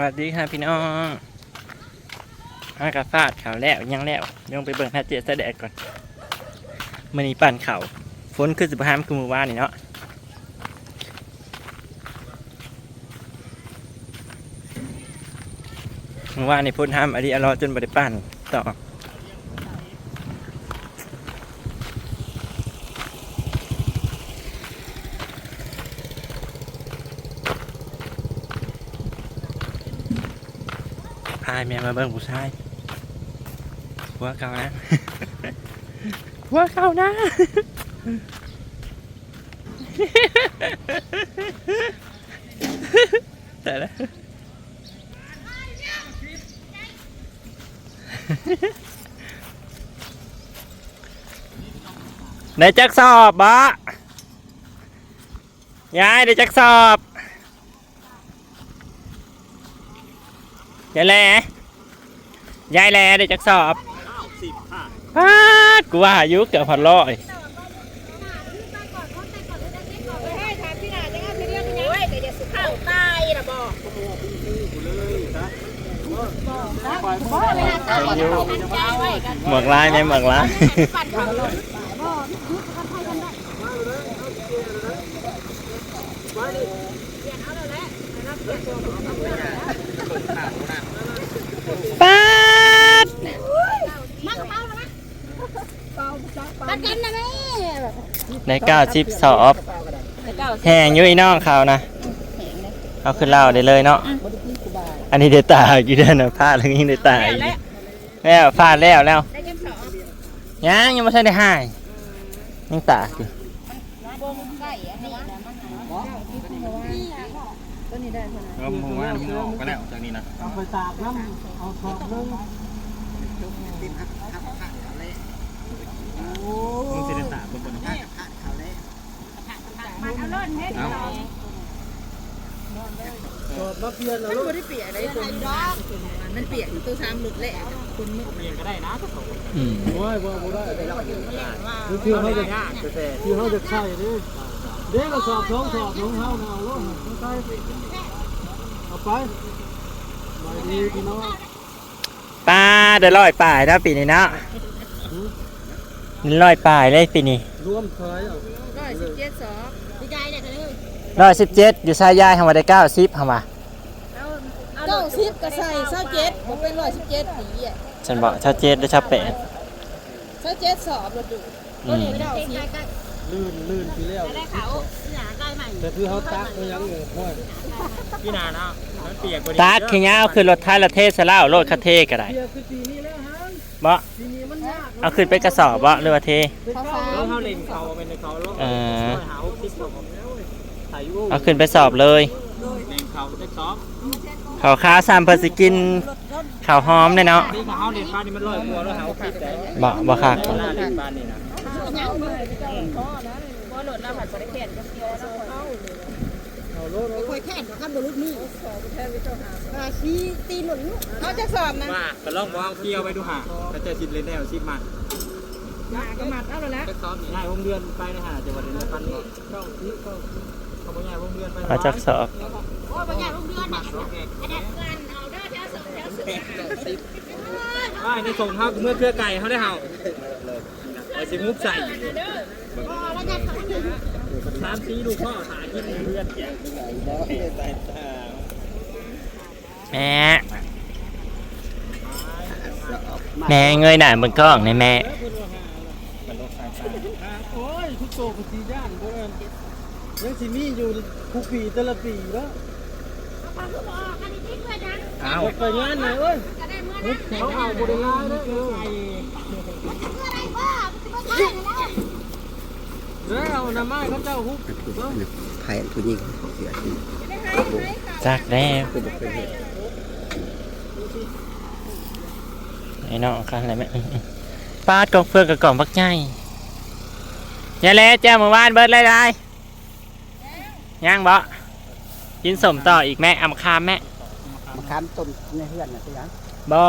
สวัสดีค่ะพี่น้องอากาฟาดข่าวแล้วยังแล้วยังไปเบิ่งท่าเจสแดดก่อนมันนี้ปั่นเขาฝนขึ้นสิบห้ามคือมือว่านนี่เนาะมือว่านนี่พ่นห้ามอดีอรอจนบริปั่นต่อ พายแม่มาเบิ่งผู้ชายหัวเก่านะหัวเก่านะ แต่ละ ได้จักสอบบ่ ยายได้จักสอบยายแหล่ยายแล่ได้จักสอบพาดกูว่าอายุเกือบพันร้อยให้ถามพี่นาจะเอาไปเรียกยังไงเดี๋ยวตายนะบอายุหมวกลายไหมหมวกลาย ปั่นเขาลง ป๊าด มักเมาแล้วปัดกันนะแม่ ในเก้าชิปสอบแห้งอยุ่ยน้องเขานะเอาขึ้นเล่าได้เลยเนาะอันนี้เดตาอยู่เด้อนะพลาดเรื่องนี้เดตาอีกแล้วฟาดแล้วแล้วได้ยังสองยังยังไม่ทันได้หายยังตาอยู่วงไก่อันนี้นะมันก็ผมว่ามันออกไปแล้วจากนี้นะเอาไปตากน้ำเอาขอบนึงโอ้มึงจะได้ตาบนบนมันเอาล้ นให้เอาขอบมาเปลี่ยนแล้วลูกได้เปียกได้คนมันเปียกตัวซ้ำหลุดแหละคุณมึงเรียนก็ได้นะทุกคนอืมโอ้ยว่าบ่ได้ดูที่เขาจะที่เขาจะใส่ดิเด็กก็สอบท้องสอบน้องเฮาน่ะเอาลูกเอาไปเอาไปไปดีพี่น้องป้าเดี๋ยวลอยป่ายถ้าปีนี้นะลอยป่ายเลยปีนี้รวมขายเอาร้อยสิบเจ็ดสอง ร้อยสิบเจ็ดอยู่ชายยายทำมาได้เก้าสิบทำมาเก้าสิบก็ใส่เส้าเจ็ดผมเป็นร้อยสิบเจ็ดปีอะฉันบอกชาเจ็ดหรือชาแปดเส้าเจ็ดสอบรถดูอืมเก้าสิบลื่นลื่นทีแล้วได้เขาหนาใกล้ใหม่แต่คือเขาตักมันยังอยู่ห้อยพี่นาเนาะมันเปียกกว่าตาดขี้เงาคือรถท้ายละเทศเล่ารถคาเทก็ได้เพียคือปีนี้แล้วฮะบ่ปีนี้มันยากเอาขึ้นไปกระสอบบ่หรือว่าเทเขาฟ้าแล้วเขาเล่นเขาเป็นเขาลบเออหาหกสิบกว่าถ่ายยู เอาขึ้นไปสอบเลยเล่นเขาได้ซ้อมเขาค้าสามเพอร์สกินข้าวหอมได้เนาะนี่เขาเล่นบ้านนี่มันลอยกลัวแล้วหาหกสิบแต่บ่บ่ค่ะเวลาเล่นบ้านนี่นะว่าหลุดแล้วผัดบริเวณก็เกี่ยวแล้วเอารถเอาค่อยแค่ข้ามบรุษนี่อาชีตีหนุนเขาจะสอบนะว่าก็ลองวางเกี่ยวไปดูหาถ้าเจอชิดเล่นแนวชิดมันมาก็มัดเอาแล้วได้ซ้อมง่ายวงเดือนไปนะฮะจะวันนี้ปั้นก็เก้าสิบเก้าสิบเขาบอกง่ายวงเดือนไปเอาจักสอบโอ้ยบางอย่างลูกเดือนเนี่ยอันนี้เงินเอาได้แถวสองแถวสิบว่าในส่งเขาเมื่อเครือไก่เขาได้เห่าไอ้สิมุกใส่พอแล้วจะขายสามสีดูพ่อหาที่เพื่อนแกแม่แม่เงยหน้าเบนกล้องในแม่ โอ้ยทุกโตกุฏิย่านเพื่อน ยังสิมีอยู่ทุกปีแต่ละปีแล้วเอาไปงานไหนเอ้ยเขาเอาบริลาเลยเออแล้วเอาน้ำไม้เขาเจ้าฮุบเนาะไทยผู้หญิงเสียชีวิตจักแล้คือบอกเคยเห็นไอ้น้องค่ะอะไรแม่อื้ออื้อปาดกองเฟืองกับกล่องบักใหญ่ยาแล้วแจ้าเมื่อวานเบิดเลยได้ ย่างบ่กินสมต่ออีกแม่เอามาคามแม่มะขามต้นในเฮือนน่ะพี่ยังบ่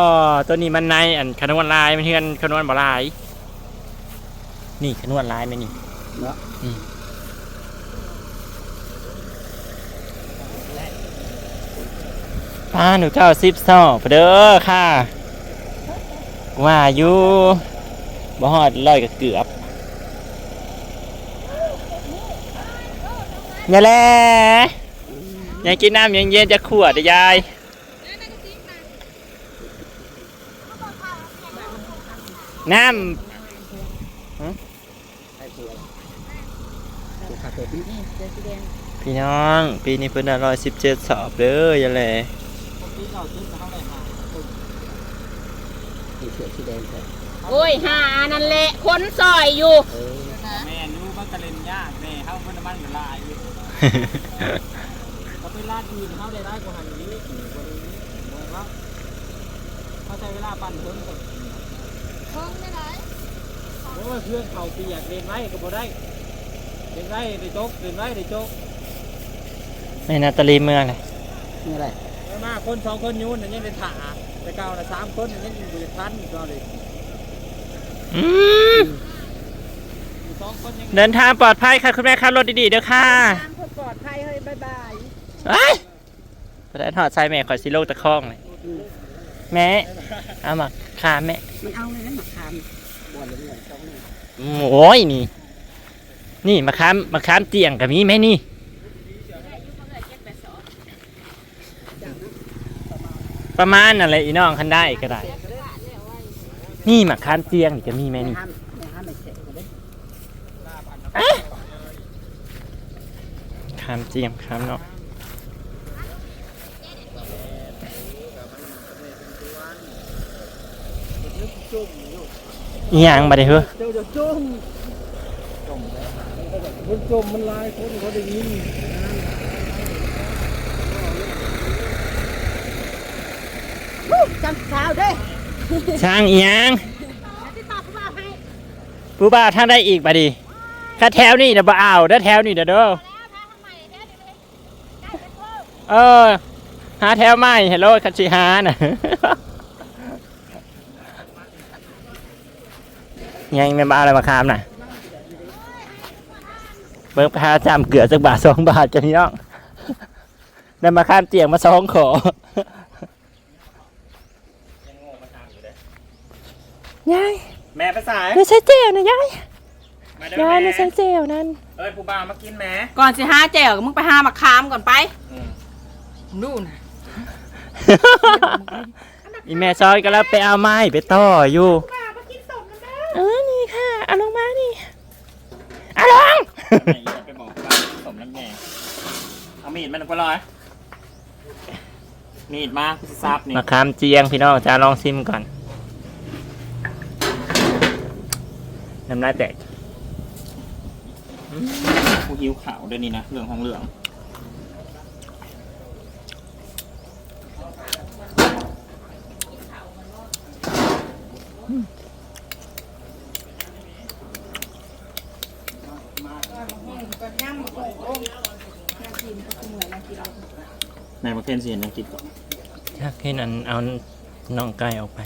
ตัวนี้มันในอันขนวนลายมันเทือนขนวนบ่ลาย นี่ขนวนลายไหมนี่ เนาะอืม ป้าหนูเก้าสิบสอบเด้อค่ะ ว่าอยู่บ่ฮอดร้อยกับเกือบ อย่าแลอยากกินน้ำเย็นๆจะขวดเด้อยายน้ำพี่น้อง ปีนี้เพิ่นร้อยสิบเจ็ดสอบเด้ออย่าแลมีเสื้อสีแดงใส่โอ้ยหานั่นแหละคนซอยอยู่แม่รู้ว่าจะเล่นยากแม่เข้าเพิ่นน้ำมันกับลายอยู่ เขาไปลาดอื่นเขาได้ได้กว่าหันนี้กว่านี้บอกว่าเขาใช้เวลาปั่นคนก่อนเพราะว่าเพื่อนเขาเปียกเล่นไว้ก็บ่ได้เล่นไว้ได้โจกเล่นไว้ได้โจกแม่นาตาลีเมืองเลยนี่อะไรเอามาคนสองคนอยูนน่ะยังได้ถ่าแต่เก่าน่ะสามคนน่ะยังอยู่ในทันก็เลยอืมอยู่สองคนยังเดินทางปลอดภัยค่ะ คุณแม่ขับรถดีๆเด้อค่ะทางคน ปลอดภัยเฮ้ยบายบายเอ้ยไปได้ถอดใส่แม่ขอยสิโลกตะคองเลยแม่เอามาขาแม่มันเอาเลยนะมะขามบวนเลยๆสองนี่โอ้ยนี่ นี่มะขามมะขามเตียงกับมีไหมนี่ประมาณอะไรอีน้องคันได้ก็ได้ นี่มะขามเตียงนี่ก็มีไหมนี่ ห้ามไม่ห้ามไม่เสร็จเลย ขามเตียงขามเนาะอีหยังมาเด้อเฮ้อเจ้าจะจมมันจมมันลายคนเขาได้ยินจำเช้าเด้อช่างอีหยังที่ตอบผู้บ่าวให้ผู้บ่าวทางได้อีกบัดดีถ้าแถวนี่เดี๋ยวบ่เอาเด้อแถวนี่เด้อเด้อ แล้วทางทำไมเด้อเดี๋ยวนี้ได้ เป็นเพิ่มเออ หาแถวใหม่เฮลโลคันชิฮาน่ะยังไม่มาอะไรมาคามน่ะเบิกพาจำเกลือสักบาทสองบาทจะนี่น้องได้มาข้ามเตียงมาสองขอยายแม่ไปสายไม่ใช่เจลนะยายมาเด้อยายแม่ไม่ใช่เจลนั่นเอ้ยผู้บ่าวมากินแม่ก่อนสิหาแจวมึงไปหามาคามก่อนไป ดูนะอีแม่ซอยก็แล้วไปเอาไม้ไปต่ออยู่เออนี่ค่ะเอาลงมานี่เอาลงไปบอกว่าสมน้ำแง่เอามีดมันก็ร้อยมีดมาพี่สิซับนี่มะขามเจียงพี่น้องจะลองซิมก่อนน้ำลายแตก ผู้หิวขาวด้วยนี่นะเรื่องของเรื่อง ในประเทศเสียนยังกินก่อนอยากให้นันเอาน้องไก่ออกไป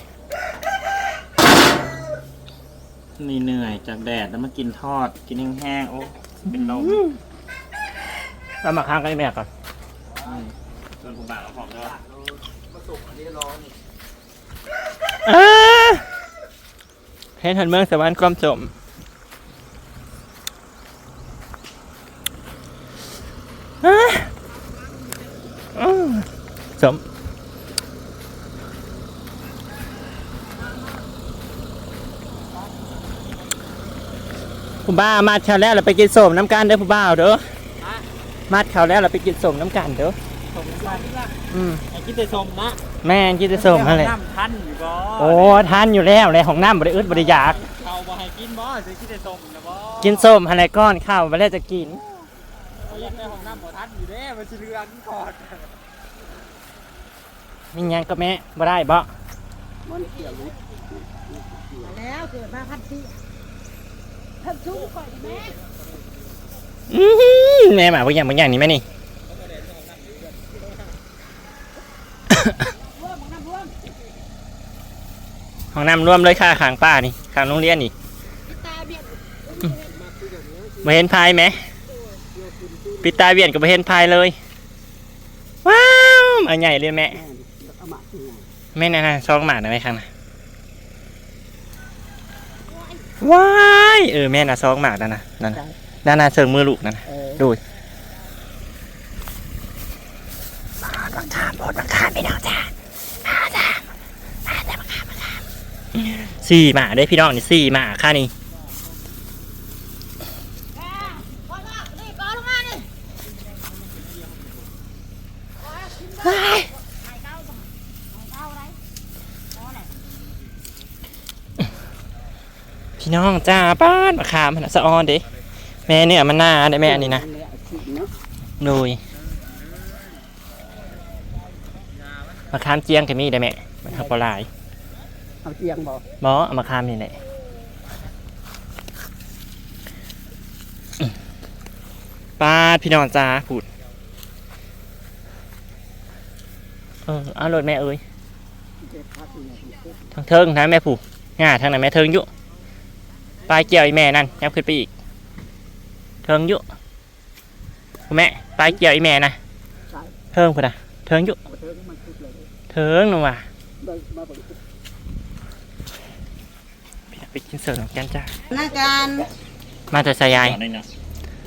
นี่เหนื่อยจากแดดแล้วมากินทอด กินแห้งๆโอ้เป็นลมเอามาค้างกันแม่ก่อนส่วนผู้บ่าวเราบอกด้วยอา เห็นหันเมืองสวรรค์ความสมอ่าอืมสมผู้บ้ามาแถวแล้วเราไปกินสมน้ำกันเด้อผู้บ้าวเด้อมาแถวแล้วเราไปกินสมน้ำกันเด้อสมกันอืมไอ้กินแต่สมนะ แม่นกินแต่สมอะไรน้ำทันอยู่บ่โอ้ทานอยู่แล้วเลยของน้ำบริอึดบริยาก เขาบ่ให้กินบ่จะกินแต่สมนะบ่กินส้มอะไรก้อนข้าวไปแล้วจะกิน เขาอยากได้ของน้ำบ่ทันอยู่เด้มันสิเรือนก่อนมีหยังก็แม่บ่ได้บ่มันเกี่ยวรู้แล้วเกิดมาพันทีพันชูก่อนแม่อื้อหือแม่หมาบางอย่างบางอย่างนี่แม่นี่ร่วมน้ำร่วม ห้องน้ำรวมเลยค่ะขางป้านี่ขางโรงเรียนนี่ตาเบียดมาเห็นพายไหมปิดตาเวียนกับมาเห็นพายเลย ว้าวมาใหญ่เลยแม่แม่เอามาที่ไหนแม่นนะซองหมากนะแม่ข้างนะว้ายเออแม่น่ะซองหมากนั่นนะนั่นน่ะด้านหน้าเชิงมือลูกนั่นน่ะเออดูบาดบักขามบดบักขามพี่น้องจ้ามาจ้ามาจ้าบักขามบักขาม สี่หมาได้พี่น้องนี่สี่หมาค่านี่ก้พี่น้องจ้าป้านบักขามนะสะออนเด้แม่เนี่ยมันหน้าได้แม่อันนี้นะนาะโดยมะขามเจียงก็มีได้แม่มันขับปลาย เอาเตียงบ่บอเอามะขามนี่แหละป้าดพี่น้องจ้าพูดเออเอารถแม่เอ้ยเจ็บพักนี่นะทางเทิงนะแม่ผูกง่าทางไหนแม่เทิงอยุปลายเกี่ยวไอีแม่นั่นยับขึ้นไปอีก เทิงอยุคุณแม่ปลายเกี่ยวไอีแม่นะเทิงพุ่นนะเทิงอยุบ่เทิงมันทุกเลย เทิงลงมา เบิ่งมาเบิ่ง ไปกินเสิร์ฟของกันจ้าหน้าการมาแต่สายาย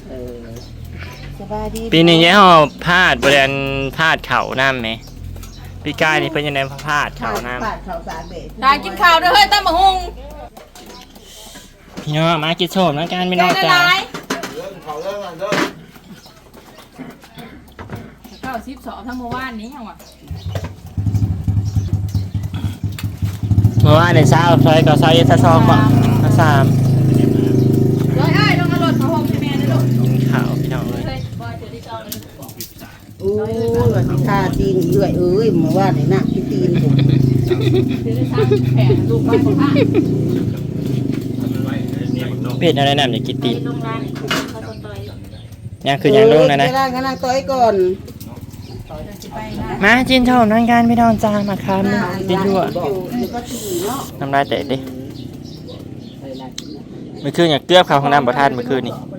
เออสบายดีปีนี้เนี่ยเขาพลาดบริเวณพลาดเขาน้ำไหมปีกายนี่เพิ่นยังได้พลาดเขาน้ปาดข้าวสารเบ็ดได้กินข้าวด้วยเฮ้ยตั้มมะฮุงำพี่น้องมากินโชมแล้วกันพี่ใจน้องละจ้าลายข้าวซิบสองทั้งเมื่อวานนี้ยังวะ มื่อวานในเช้าไฟก็เช้าเย็นซะซองบ่มาสามเฮ้ยเอ้ยต้องเอารถมาห่มให้แม่นะลูกกินข้าวพี่น้องเลยเฮ้ยบอยเดี๋ยวที่เจ้าเลยโอ้ยว่าสิทาตีนเอื้อยเอ้ยเมื่อวานนี่น่ะที่ตีนผมเดี๋ยวได้สร้างแผนลูกไว้ของข้าเพจอะไรน้ำอย่ากินตีนลงร้านเขาต้นต่อยยังคือยังลงนะนะเวลางั้นนั่งต้อยก่อนไปนะ มาจินโชมนั่งกันพี่น้องจ้ามาครับกินยั่วยน้ำลายแตกดิเมื่อคืนอยากเกลือบเขาของน้ำบ่ทานเมื่อคืนนี่บ่